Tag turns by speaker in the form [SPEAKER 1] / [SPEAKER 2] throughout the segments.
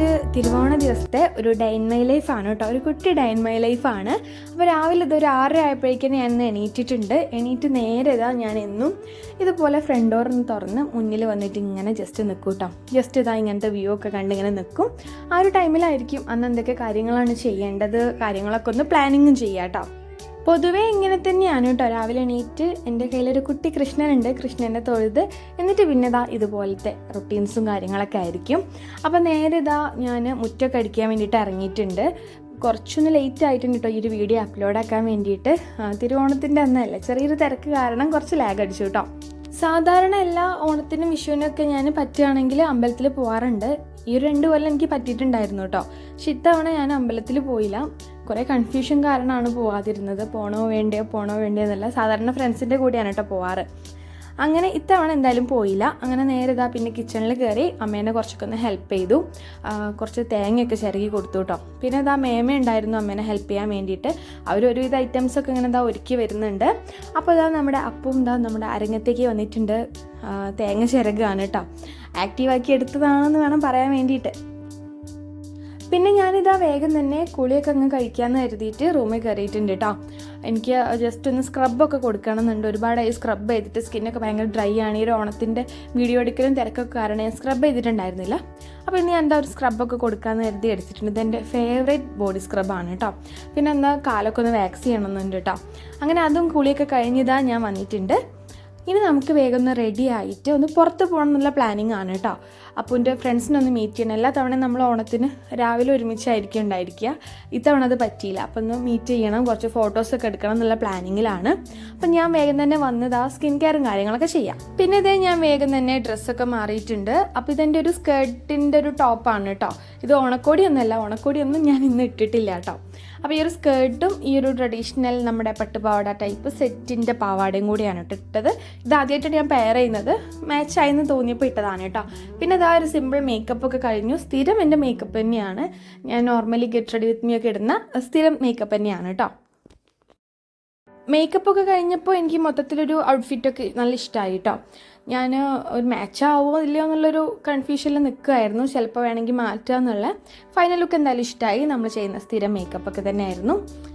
[SPEAKER 1] വന്നിട്ട് തിരുവോണ ദിവസത്തെ ഒരു ഡൈൻ മൈ ആണ് കേട്ടോ. ഒരു കുട്ടി ഡൈൻ മൈ ആണ്. അപ്പോൾ രാവിലെ ഇതൊരു ആറര ആയപ്പോഴേക്കും ഞാൻ എണീറ്റിട്ടുണ്ട്. എണീറ്റ് നേരെ ഇതാ ഞാൻ എന്നും ഇതുപോലെ ഫ്രണ്ട് ഡോർ ഒന്ന് തുറന്ന് മുന്നിൽ വന്നിട്ട് ഇങ്ങനെ ജസ്റ്റ് നിൽക്കും കേട്ടോ ജസ്റ്റ് ഇതാ ഇങ്ങനത്തെ വ്യൂ ഒക്കെ കണ്ട് ഇങ്ങനെ നിൽക്കും. ആ ഒരു ടൈമിലായിരിക്കും അന്ന് എന്തൊക്കെ കാര്യങ്ങളാണ് ചെയ്യേണ്ടത് കാര്യങ്ങളൊക്കെ ഒന്ന് പ്ലാനിങ്ങും ചെയ്യാം കേട്ടോ പൊതുവേ ഇങ്ങനെ തന്നെയാണ് കേട്ടോ. രാവിലെ എണീറ്റ് എന്റെ കയ്യിലൊരു കുട്ടി കൃഷ്ണനുണ്ട്. കൃഷ്ണനെ തൊഴുത്. എന്നിട്ട് പിന്നെ ഇതാ ഇതുപോലത്തെ റൊട്ടീൻസും കാര്യങ്ങളൊക്കെ ആയിരിക്കും. അപ്പോൾ നേരെ ഇതാ ഞാൻ മുറ്റൊക്കെ അടിക്കാൻ വേണ്ടിയിട്ട് ഇറങ്ങിയിട്ടുണ്ട്. കുറച്ചൊന്ന് ലേറ്റ് ആയിട്ടുണ്ട് കേട്ടോ ഈ ഒരു വീഡിയോ അപ്ലോഡ് ആക്കാൻ വേണ്ടിയിട്ട്. തിരുവോണത്തിന്റെ അന്നല്ല? ചെറിയൊരു തിരക്ക് കാരണം കുറച്ച് ലാഗ് അടിച്ചു കേട്ടോ. സാധാരണ എല്ലാ ഓണത്തിനും വിഷുവിനും ഒക്കെ ഞാൻ പറ്റുകയാണെങ്കിൽ അമ്പലത്തിൽ പോകാറുണ്ട് ഈ ഒരു രണ്ട് കൊല്ലം എനിക്ക് പറ്റിയിട്ടുണ്ടായിരുന്നു കേട്ടോ. പക്ഷെ ഇത്തവണ ഞാൻ അമ്പലത്തിൽ പോയില്ല. കുറേ കൺഫ്യൂഷൻ കാരണമാണ് പോവാതിരുന്നത്. പോണോ വേണ്ടയോ പോണോ വേണ്ടയോ എന്നല്ല. സാധാരണ ഫ്രണ്ട്സിന്റെ കൂടെയാണ് കേട്ടോ പോവാറ്. അങ്ങനെ ഇത്തവണ എന്തായാലും പോയില്ല. അങ്ങനെ നേരെ ഇതാ പിന്നെ കിച്ചണിൽ കയറി അമ്മേനെ കുറച്ചൊക്കെ ഒന്ന് ഹെൽപ്പ് ചെയ്തു കുറച്ച് തേങ്ങയൊക്കെ ചിരകി കൊടുത്തു കേട്ടോ പിന്നെ ഇതാ മേമ ഉണ്ടായിരുന്നു അമ്മേനെ ഹെൽപ്പ് ചെയ്യാൻ വേണ്ടിയിട്ട്. അവർ ഒരുവിധ ഐറ്റംസ് ഒക്കെ ഇങ്ങനെ ഇതാ ഒരുക്കി വരുന്നുണ്ട്. അപ്പോൾ ഇതാ നമ്മുടെ അപ്പും ഇതാ നമ്മുടെ അരങ്ങത്തേക്ക് വന്നിട്ടുണ്ട്. തേങ്ങ ചിരകാണ് കേട്ടോ ആക്റ്റീവാക്കി എടുത്തതാണെന്ന് വേണം പറയാൻ വേണ്ടിയിട്ട്. പിന്നെ ഞാനിതാ വേഗം തന്നെ കുളിയൊക്കെ അങ്ങ് കഴിക്കാമെന്ന് കരുതിയിട്ട് റൂമിൽ കയറിയിട്ടുണ്ട് കേട്ടോ എനിക്ക് ജസ്റ്റ് ഒന്ന് സ്ക്രബൊക്കെ കൊടുക്കണമെന്നുണ്ട്. ഒരുപാടായി സ്ക്രബ് ചെയ്തിട്ട് സ്കിന്നൊക്കെ ഭയങ്കര ഡ്രൈ ആണ്. ഈ ഒരു ഓണത്തിന്റെ വീഡിയോ എടുക്കലും തിരക്കൊക്കെ കാരണം ഞാൻ സ്ക്രബ് ചെയ്തിട്ടുണ്ടായിരുന്നില്ല. അപ്പോൾ ഇനി എന്താ ഒരു സ്ക്രബൊക്കെ കൊടുക്കാമെന്ന് കരുതി എടുത്തിട്ടുണ്ട്. ഇത് എന്റെ ഫേവറേറ്റ് ബോഡി സ്ക്രബാണ് കേട്ടോ പിന്നെ എന്താ കാലൊക്കെ ഒന്ന് വാക്സ് ചെയ്യണമെന്നുണ്ട് കേട്ടോ അങ്ങനെ അതും കുളിയൊക്കെ കഴിഞ്ഞതാണ് ഞാൻ വന്നിട്ടുണ്ട്. ഇനി നമുക്ക് വേഗം ഒന്ന് റെഡി ആയിട്ട് ഒന്ന് പുറത്ത് പോകണം എന്നുള്ള പ്ലാനിങ് ആണ് കേട്ടോ അപ്പോൾ എന്റെ ഫ്രണ്ട്സിനെ ഒന്ന് മീറ്റ് ചെയ്യണം. എല്ലാ തവണ നമ്മൾ ഓണത്തിന് രാവിലെ ഒരുമിച്ചായിരിക്കും ഉണ്ടായിരിക്കുക. ഇത്തവണ അത് പറ്റിയില്ല. അപ്പോൾ ഒന്ന് മീറ്റ് ചെയ്യണം. കുറച്ച് ഫോട്ടോസൊക്കെ എടുക്കണം എന്നുള്ള പ്ലാനിങ്ങിലാണ് അപ്പം ഞാൻ വേഗം തന്നെ വന്നത് ആ സ്കിൻ കെയറും കാര്യങ്ങളൊക്കെ ചെയ്യാം. പിന്നെ ഇതേ ഞാൻ വേഗം തന്നെ ഡ്രസ്സൊക്കെ മാറിയിട്ടുണ്ട്. അപ്പോൾ ഇതെന്റെ ഒരു സ്കേർട്ടിന്റെ ഒരു ടോപ്പാണ് കേട്ടോ ഇത് ഓണക്കോടിയൊന്നുമല്ല. ഓണക്കോടിയൊന്നും ഞാൻ ഇന്ന് ഇട്ടിട്ടില്ല കേട്ടോ അപ്പോൾ ഈ ഒരു സ്കേർട്ടും ഈ ഒരു ട്രഡീഷണൽ നമ്മുടെ പട്ടുപാവാട ടൈപ്പ് സെറ്റിന്റെ പാവാടയും കൂടിയാണ് കേട്ടോ ഇട്ടത്. ഇത് ആദ്യമായിട്ടാണ് ഞാൻ പെയർ ചെയ്യുന്നത്. മാച്ച് ആയെന്ന് തോന്നിയപ്പോൾ ഇട്ടതാണ് കേട്ടോ പിന്നെ ഇതാ ഒരു സിമ്പിൾ മേക്കപ്പ് ഒക്കെ കഴിഞ്ഞു. സ്ഥിരം എന്റെ മേക്കപ്പ് തന്നെയാണ്. ഞാൻ normally get ready with me ഒക്കെ ഇടുന്ന സ്ഥിരം മേക്കപ്പ് തന്നെയാണ് കേട്ടോ മേക്കപ്പ് ഒക്കെ കഴിഞ്ഞപ്പോൾ എനിക്ക് മൊത്തത്തിലൊരു ഔട്ട്ഫിറ്റൊക്കെ നല്ല ഇഷ്ടമായി കേട്ടോ ഞാൻ ഒരു മാച്ച് ആവുമോ ഇല്ലയോ എന്നുള്ളൊരു കൺഫ്യൂഷനിൽ നിൽക്കുമായിരുന്നു ചിലപ്പോൾ വേണമെങ്കിൽ മാറ്റുക എന്നുള്ള ഫൈനൽ ലുക്ക് എന്തായാലും ഇഷ്ടമായി നമ്മൾ ചെയ്യുന്ന സ്ഥിരം മേക്കപ്പ് ഒക്കെ തന്നെയായിരുന്നു.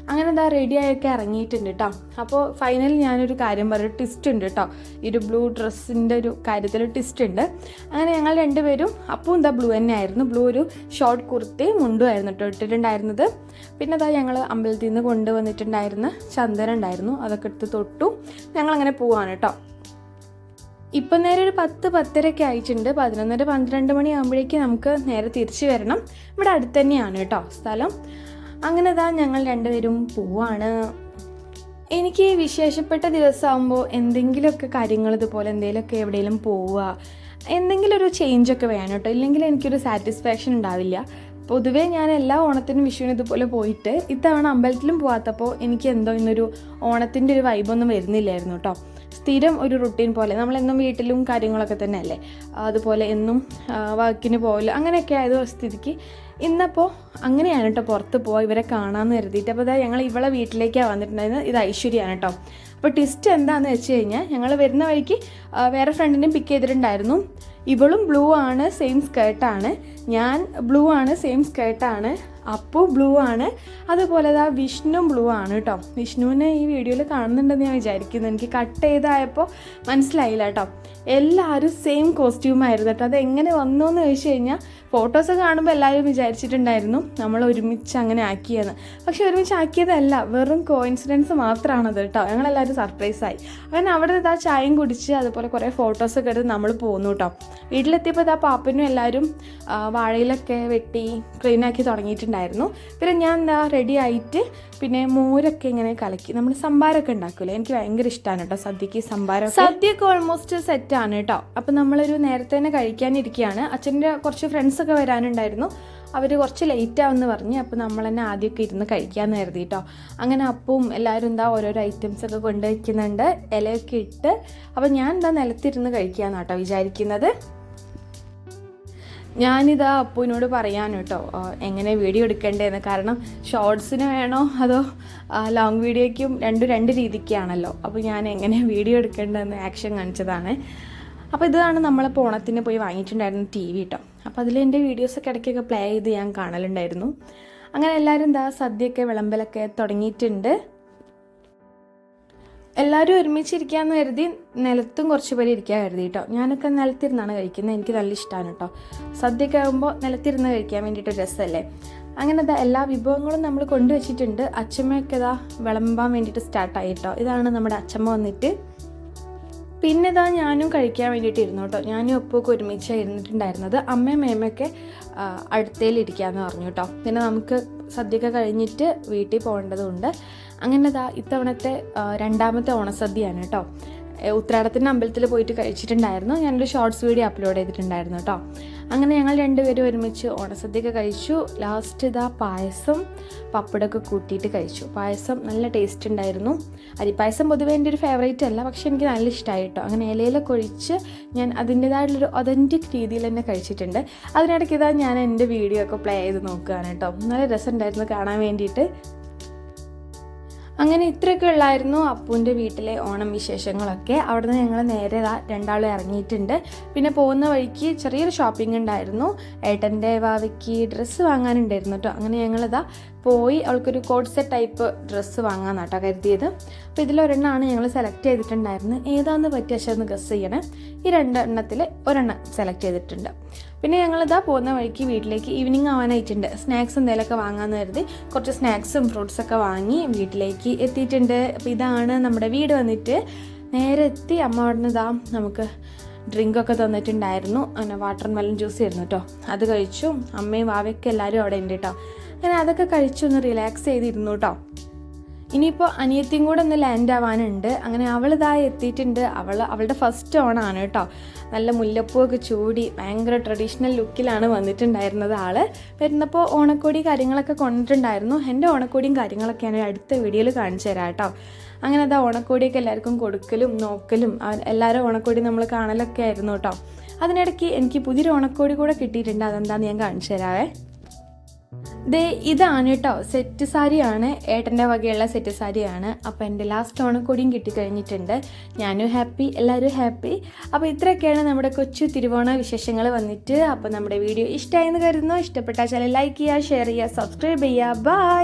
[SPEAKER 1] അങ്ങനെ എന്താ റെഡിയായൊക്കെ ഇറങ്ങിയിട്ടുണ്ട് കേട്ടോ അപ്പോൾ ഫൈനൽ ഞാനൊരു കാര്യം പറയും ട്വിസ്റ്റ് ഉണ്ട് കേട്ടോ ഈ ഒരു ബ്ലൂ ഡ്രസ്സിന്റെ ഒരു കാര്യത്തിൽ ട്വിസ്റ്റ് ഉണ്ട്. അങ്ങനെ ഞങ്ങൾ രണ്ടുപേരും അപ്പോൾ എന്താ ബ്ലൂ തന്നെ ആയിരുന്നു ബ്ലൂ ഒരു ഷോർട്ട് കുർത്തി മുണ്ടും ആയിരുന്നു കേട്ടോ ഇട്ടിട്ടുണ്ടായിരുന്നത്. പിന്നെ അതാ ഞങ്ങൾ അമ്പലത്തിൽ നിന്ന് കൊണ്ടുവന്നിട്ടുണ്ടായിരുന്ന ചന്ദനം ഉണ്ടായിരുന്നു. അതൊക്കെ എടുത്ത് തൊട്ടു. ഞങ്ങളങ്ങനെ പോവാണ് കേട്ടോ ഇപ്പം നേരെ ഒരു പത്ത് പത്തരയ്ക്ക് ആയിട്ടുണ്ട്. പതിനൊന്നര പന്ത്രണ്ട് മണി ആകുമ്പോഴേക്കും നമുക്ക് നേരെ തിരിച്ചു വരണം. ഇവിടെ അടുത്ത് തന്നെയാണ് കേട്ടോ സ്ഥലം. അങ്ങനെ ഇതാ ഞങ്ങൾ രണ്ടുപേരും പോവാണ്. എനിക്ക് ഈ വിശേഷപ്പെട്ട ദിവസമാകുമ്പോൾ എന്തെങ്കിലുമൊക്കെ കാര്യങ്ങൾ ഇതുപോലെ എന്തെങ്കിലുമൊക്കെ എവിടെയെങ്കിലും പോവുക എന്തെങ്കിലും ഒരു ചേഞ്ചൊക്കെ വേണം കേട്ടോ. ഇല്ലെങ്കിൽ എനിക്കൊരു സാറ്റിസ്ഫാക്ഷൻ ഉണ്ടാവില്ല. പൊതുവേ ഞാൻ എല്ലാ ഓണത്തിനും വിഷുവിനും ഇതുപോലെ പോയിട്ട് ഇത്തവണ അമ്പലത്തിലും പോകാത്തപ്പോൾ എനിക്ക് എന്തോ ഇന്നൊരു ഓണത്തിന്റെ ഒരു വൈബൊന്നും വരുന്നില്ലായിരുന്നു കേട്ടോ സ്ഥിരം ഒരു റുട്ടീൻ പോലെ. നമ്മളെന്നും വീട്ടിലും കാര്യങ്ങളൊക്കെ തന്നെ അല്ലേ അതുപോലെ എന്നും വർക്കിന് പോകലും അങ്ങനെയൊക്കെ ആയത് സ്ഥിതിക്ക് ഇന്നപ്പോൾ അങ്ങനെയാണ് കേട്ടോ പുറത്ത് പോയി ഇവരെ കാണാമെന്ന് കരുതിയിട്ട്. അപ്പോൾ ഇതാ ഞങ്ങൾ ഇവളെ വീട്ടിലേക്കാണ് വന്നിട്ടുണ്ടായിരുന്നത്. ഇത് ഐശ്വര്യമാണ് കേട്ടോ അപ്പോൾ ട്വിസ്റ്റ് എന്താണെന്ന് വെച്ച് കഴിഞ്ഞാൽ ഞങ്ങൾ വരുന്ന വഴിക്ക് വേറെ ഫ്രണ്ടിനെയും പിക്ക് ചെയ്തിട്ടുണ്ടായിരുന്നു. ഇവളും ബ്ലൂ ആണ് സെയിം സ്കേർട്ടാണ് ഞാൻ ബ്ലൂ ആണ് സെയിം സ്കേർട്ടാണ് അപ്പു ബ്ലൂ ആണ്. അതുപോലെ ആ വിഷ്ണു ബ്ലൂ ആണ് കേട്ടോ വിഷ്ണുവിനെ ഈ വീഡിയോയിൽ കാണുന്നുണ്ടെന്ന് ഞാൻ വിചാരിക്കുന്നു. എനിക്ക് കട്ട് ചെയ്തായപ്പോൾ മനസ്സിലായില്ല കേട്ടോ എല്ലാവരും സെയിം കോസ്റ്റ്യൂമായിരുന്നു കേട്ടോ അത് എങ്ങനെ വന്നു എന്ന് ചോദിച്ചു കഴിഞ്ഞാൽ ഫോട്ടോസ് കാണുമ്പോൾ എല്ലാവരും വിചാരിച്ചിട്ടുണ്ടായിരുന്നു നമ്മൾ ഒരുമിച്ച് അങ്ങനെ ആക്കിയെന്ന്. പക്ഷെ ഒരുമിച്ച് ആക്കിയതല്ല വെറും കോയിൻസിഡൻസ് മാത്രമാണത് കേട്ടോ ഞങ്ങളെല്ലാവരും സർപ്രൈസായി അങ്ങനെ അവിടെ ഇതാ ചായയും കുടിച്ച് അതുപോലെ കുറേ ഫോട്ടോസൊക്കെ എടുത്ത് നമ്മൾ പോന്നു കേട്ടോ വീട്ടിലെത്തിയപ്പോൾ ഇതാ പാപ്പനും എല്ലാവരും വാഴയിലൊക്കെ വെട്ടി ക്ലീനാക്കി തുടങ്ങിയിട്ടുണ്ടായിരുന്നു പിന്നെ ഞാൻ എന്താ റെഡി ആയിട്ട് പിന്നെ മോരൊക്കെ ഇങ്ങനെ കലക്കി നമ്മൾ സംഭാരമൊക്കെ ഉണ്ടാക്കൂലേ? എനിക്ക് ഭയങ്കര ഇഷ്ടമാണ് കേട്ടോ സദ്യക്ക് സംഭാരം സദ്യയൊക്കെ ഓൾമോസ്റ്റ് സെറ്റാണ് കേട്ടോ. അപ്പം നമ്മളൊരു നേരത്തെ തന്നെ കഴിക്കാനിരിക്കുകയാണ് അച്ഛന്റെ കുറച്ച് ഫ്രണ്ട്സൊക്കെ വരാനുണ്ടായിരുന്നു. അവർ കുറച്ച് ലേറ്റ് ആവുമെന്ന് പറഞ്ഞ് അപ്പോൾ നമ്മൾ തന്നെ ആദ്യമൊക്കെ ഇരുന്ന് കഴിക്കാമെന്ന് കരുതി കേട്ടോ. അങ്ങനെ അപ്പവും എല്ലാവരും എന്താ ഓരോരോ ഐറ്റംസൊക്കെ കൊണ്ടുവയ്ക്കുന്നുണ്ട് ഇലയൊക്കെ ഇട്ട്. അപ്പോൾ ഞാൻ എന്താ നിലത്തിരുന്ന് കഴിക്കുക എന്നാട്ടോ വിചാരിക്കുന്നത്. ഞാനിതാ അപ്പുവിനോട് പറയാൻ കേട്ടോ എങ്ങനെ വീഡിയോ എടുക്കേണ്ടതെന്ന് കാരണം ഷോർട്സിന് വേണോ അതോ ലോങ് വീഡിയോയ്ക്കും രണ്ടും രണ്ട് രീതിക്കാണല്ലോ. അപ്പോൾ ഞാൻ എങ്ങനെ വീഡിയോ എടുക്കേണ്ടതെന്ന് ആക്ഷൻ കാണിച്ചതാണ്. അപ്പോൾ ഇതാണ് നമ്മളിപ്പോൾ ഓണത്തിന് പോയി വാങ്ങിയിട്ടുണ്ടായിരുന്ന ടി വി കേട്ടോ അപ്പോൾ അതിൽ എന്റെ വീഡിയോസൊക്കെ ഇടയ്ക്കൊക്കെ പ്ലേ ചെയ്ത് ഞാൻ കാണലുണ്ടായിരുന്നു. അങ്ങനെ എല്ലാവരും എന്താ സദ്യയൊക്കെ വിളമ്പലൊക്കെ തുടങ്ങിയിട്ടുണ്ട്. എല്ലാവരും ഒരുമിച്ചിരിക്കാന്ന് കരുതി നിലത്തും കുറച്ച് പേര് ഇരിക്കാൻ കരുതി കേട്ടോ ഞാനൊക്കെ നിലത്തിരുന്നാണ് കഴിക്കുന്നത്. എനിക്ക് നല്ല ഇഷ്ടമാണ് കേട്ടോ സദ്യയൊക്കെ ആകുമ്പോൾ നിലത്തിരുന്ന് കഴിക്കാൻ വേണ്ടിയിട്ട് രസമല്ലേ അങ്ങനെ ഇതാ എല്ലാ വിഭവങ്ങളും നമ്മൾ കൊണ്ടുവച്ചിട്ടുണ്ട്. അച്ഛമ്മയൊക്കെ ഇതാ വിളമ്പാൻ വേണ്ടിയിട്ട് സ്റ്റാർട്ടായി കേട്ടോ ഇതാണ് നമ്മുടെ അച്ഛമ്മ വന്നിട്ട്. പിന്നെ ഇതാ ഞാനും കഴിക്കാൻ വേണ്ടിയിട്ട് ഇരുന്നു കേട്ടോ ഞാനും ഒപ്പൊക്കെ ഒരുമിച്ചാണ് ഇരുന്നിട്ടുണ്ടായിരുന്നത്. അമ്മയും മേമയൊക്കെ അടുത്തേലിരിക്കാമെന്ന് പറഞ്ഞു കേട്ടോ പിന്നെ നമുക്ക് സദ്യയൊക്കെ കഴിഞ്ഞിട്ട് വീട്ടിൽ പോകേണ്ടതുണ്ട്. അങ്ങനെ ഇതാ ഇത്തവണത്തെ രണ്ടാമത്തെ ഓണസദ്യയാണ് കേട്ടോ. ഉത്രാടത്തിന്റെ അമ്പലത്തിൽ പോയിട്ട് കഴിച്ചിട്ടുണ്ടായിരുന്നു. ഞാനൊരു ഷോർട്സ് വീഡിയോ അപ്ലോഡ് ചെയ്തിട്ടുണ്ടായിരുന്നു കേട്ടോ. അങ്ങനെ ഞങ്ങൾ രണ്ടുപേരും ഒരുമിച്ച് ഓണസദ്യയൊക്കെ കഴിച്ചു. ലാസ്റ്റ് ഇതാ പായസം പപ്പടമൊക്കെ കൂട്ടിയിട്ട് കഴിച്ചു. പായസം നല്ല ടേസ്റ്റ് ഉണ്ടായിരുന്നു. അരിപ്പായസം പൊതുവെ എന്റെ ഒരു ഫേവറേറ്റ് അല്ല പക്ഷേ എനിക്ക് നല്ല ഇഷ്ടമായി കേട്ടോ അങ്ങനെ ഇലയിലൊക്കെ ഒഴിച്ച് ഞാൻ അതിന്റേതായിട്ടുള്ളൊരു ഒതന്റിക് രീതിയിൽ തന്നെ കഴിച്ചിട്ടുണ്ട്. അതിനിടയ്ക്ക് ഇതാ ഞാൻ എന്റെ വീഡിയോ ഒക്കെ പ്ലേ ചെയ്ത് നോക്കുകയാണ് കേട്ടോ. നല്ല രസമുണ്ടായിരുന്നു കാണാൻ വേണ്ടിയിട്ട്. അങ്ങനെ ഇത്രയൊക്കെ ഉള്ളായിരുന്നു അപ്പൂന്റെ വീട്ടിലെ ഓണം വിശേഷങ്ങളൊക്കെ. അവിടെ നിന്ന് ഞങ്ങൾ നേരെ രണ്ടാളും ഇറങ്ങിയിട്ടുണ്ട്. പിന്നെ പോകുന്ന വഴിക്ക് ചെറിയൊരു ഷോപ്പിംഗ് ഉണ്ടായിരുന്നു. ഏട്ടന്റെ വാവയ്ക്ക് ഡ്രസ്സ് വാങ്ങാനുണ്ടായിരുന്നു കേട്ടോ അങ്ങനെ ഞങ്ങളിതാ പോയി അവൾക്കൊരു കോഡ് സെറ്റ് ടൈപ്പ് ഡ്രസ്സ് വാങ്ങാൻ കേട്ടോ കരുതിയത്. അപ്പോൾ ഇതിലൊരെണ്ണമാണ് ഞങ്ങൾ സെലക്ട് ചെയ്തിട്ടുണ്ടായിരുന്നത്. ഏതാണെന്ന് പറ്റിയ പക്ഷേ ഒന്ന് ഗസ് ചെയ്യണേ. ഈ രണ്ടെണ്ണത്തിൽ ഒരെണ്ണം സെലക്ട് ചെയ്തിട്ടുണ്ട്. പിന്നെ ഞങ്ങളിതാ പോകുന്ന വഴിക്ക് വീട്ടിലേക്ക് ഈവനിങ് ആവാനായിട്ടുണ്ട്. സ്നാക്സ് എന്തെങ്കിലുമൊക്കെ വാങ്ങാമെന്ന് കരുതി കുറച്ച് സ്നാക്സും ഫ്രൂട്ട്സൊക്കെ വാങ്ങി വീട്ടിലേക്ക് എത്തിയിട്ടുണ്ട്. അപ്പോൾ ഇതാണ് നമ്മുടെ വീട് വന്നിട്ട് നേരെ എത്തി അമ്മ അവിടെ നിന്ന് ഇതാ നമുക്ക് ഡ്രിങ്കൊക്കെ തന്നിട്ടുണ്ടായിരുന്നു. അങ്ങനെ വാട്ടർ മെലൺ ജ്യൂസ് ആയിരുന്നു കേട്ടോ അത് കഴിച്ചു. അമ്മയും വാവയൊക്കെ എല്ലാവരും അവിടെ ഉണ്ട് കേട്ടോ അങ്ങനെ അതൊക്കെ കഴിച്ചൊന്ന് റിലാക്സ് ചെയ്തിരുന്നു കേട്ടോ ഇനിയിപ്പോൾ അനിയത്തിയും കൂടെ ഒന്ന് ലാൻഡ് ആവാനുണ്ട്. അങ്ങനെ അവൾ ഇതായി എത്തിയിട്ടുണ്ട്. അവൾ അവളുടെ ഫസ്റ്റ് ഓണാണ് കേട്ടോ നല്ല മുല്ലപ്പൂവൊക്കെ ചൂടി ഭയങ്കര ട്രഡീഷണൽ ലുക്കിലാണ് വന്നിട്ടുണ്ടായിരുന്നത് ആൾ വരുന്നപ്പോൾ ഓണക്കോടി കാര്യങ്ങളൊക്കെ കൊണ്ടിട്ടുണ്ടായിരുന്നു. എന്റെ ഓണക്കോടിയും കാര്യങ്ങളൊക്കെ ഞാൻ അടുത്ത വീഡിയോയിൽ കാണിച്ചു തരാം കേട്ടോ അങ്ങനെ അതാ ഓണക്കോടിയൊക്കെ എല്ലാവർക്കും കൊടുക്കലും നോക്കലും എല്ലാവരും ഓണക്കോടി നമ്മൾ കാണലൊക്കെ ആയിരുന്നു കേട്ടോ അതിനിടയ്ക്ക് എനിക്ക് പുതിയൊരു ഓണക്കോടി കൂടെ കിട്ടിയിട്ടുണ്ട്. അതെന്താണെന്ന് ഞാൻ കാണിച്ചു തരാവേ. ദേ ഇതാണ് കേട്ടോ സെറ്റ് സാരിയാണ്. ഏട്ടന്റെ വകയുള്ള സെറ്റ് സാരിയാണ്. അപ്പോൾ എന്റെ ലാസ്റ്റ് ഓണക്കോടിയും കിട്ടിക്കഴിഞ്ഞിട്ടുണ്ട്. ഞാനും ഹാപ്പി എല്ലാവരും ഹാപ്പി അപ്പോൾ ഇത്രയൊക്കെയാണ് നമ്മുടെ കൊച്ചു തിരുവോണ വിശേഷങ്ങൾ വന്നിട്ട്. അപ്പോൾ നമ്മുടെ വീഡിയോ ഇഷ്ടമായെന്ന് കരുതുന്നു. ഇഷ്ടപ്പെട്ടാൽ ചില ലൈക്ക് ചെയ്യുക ഷെയർ ചെയ്യുക സബ്സ്ക്രൈബ് ചെയ്യുക. ബൈ